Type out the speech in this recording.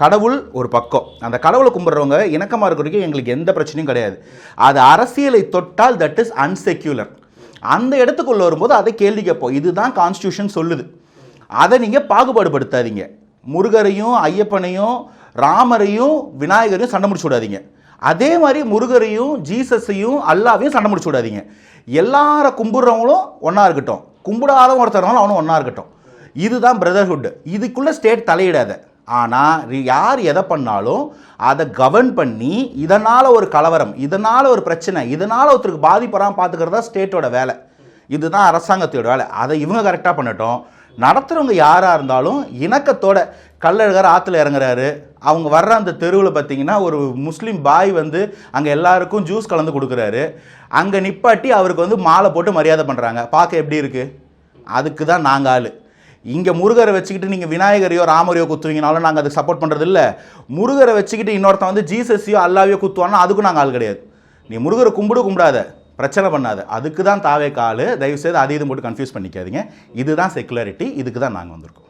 கடவுள் ஒரு பக்கம். அந்த கடவுளை கும்பிட்றவங்க இணக்கமாக இருக்க வரைக்கும் எங்களுக்கு எந்த பிரச்சனையும் கிடையாது. அது அரசியலை தொட்டால் தட் இஸ் அன்செக்யூலர் அந்த இடத்துக்குள்ளே வரும்போது அதை கேள்வி கேட்போம். இதுதான் கான்ஸ்டியூஷன் சொல்லுது. அதை நீங்கள் பாகுபாடுபடுத்தாதீங்க. முருகரையும் ஐயப்பனையும் ராமரையும் விநாயகரையும் சண்டை முடிச்சு விடாதீங்க. அதே மாதிரி முருகரையும் ஜீசஸையும் அல்லாவையும் சண்டை முடிச்சு விடாதீங்க. எல்லார கும்பிட்றவங்களும் ஒன்றா இருக்கட்டும். கும்பிடாத ஒருத்தரவங்களும் அவனும் ஒன்றா இருக்கட்டும். இதுதான் பிரதர்ஹுட் இதுக்குள்ளே ஸ்டேட் தலையிடாத. ஆனால் யார் எதை பண்ணாலும் அதை கவர்ன் பண்ணி இதனால் ஒரு கலவரம் இதனால் ஒரு பிரச்சனை இதனால் ஒருத்தருக்கு பாதிப்பறாமல் பார்த்துக்கிறதா ஸ்டேட்டோட வேலை. இதுதான் அரசாங்கத்தோட வேலை. அதை இவங்க கரெக்டாக பண்ணட்டும். நடத்துகிறவங்க யாராக இருந்தாலும் இணக்கத்தோட கல்லழகர் ஆற்றுல இறங்குறாரு. அவங்க வர்ற அந்த தெருவில் பார்த்தீங்கன்னா ஒரு முஸ்லீம் பாய் வந்து அங்கே எல்லாருக்கும் ஜூஸ் கலந்து கொடுக்குறாரு. அங்கே நிப்பாட்டி அவருக்கு வந்து மாலை போட்டு மரியாதை பண்ணுறாங்க பார்க்க எப்படி இருக்குது அதுக்கு தான் நாங்கள் ஆள். இங்கே முருகரை வச்சுக்கிட்டு நீங்கள் விநாயகரையோ ராமரையோ குத்துவீங்கனாலும் நாங்கள் அதுக்கு சப்போர்ட் பண்ணுறது இல்லை முருகரை வச்சுக்கிட்டு இன்னொருத்தன் வந்து ஜீசஸையோ அல்லாவையோ குத்துவானா அதுக்கும் நாங்கள் ஆள் கிடையாது. நீ முருகரை கும்பிடு கும்பிடாத. பிரச்சனை பண்ணாத. அதுக்கு தான் தாவே கால். தயவுசெய்து அதை இது மட்டும் கன்ஃபியூஸ் பண்ணிக்காதீங்க. இதுதான் செக்குலாரிட்டி இதுக்கு தான் நாங்கள் வந்திருக்கோம்.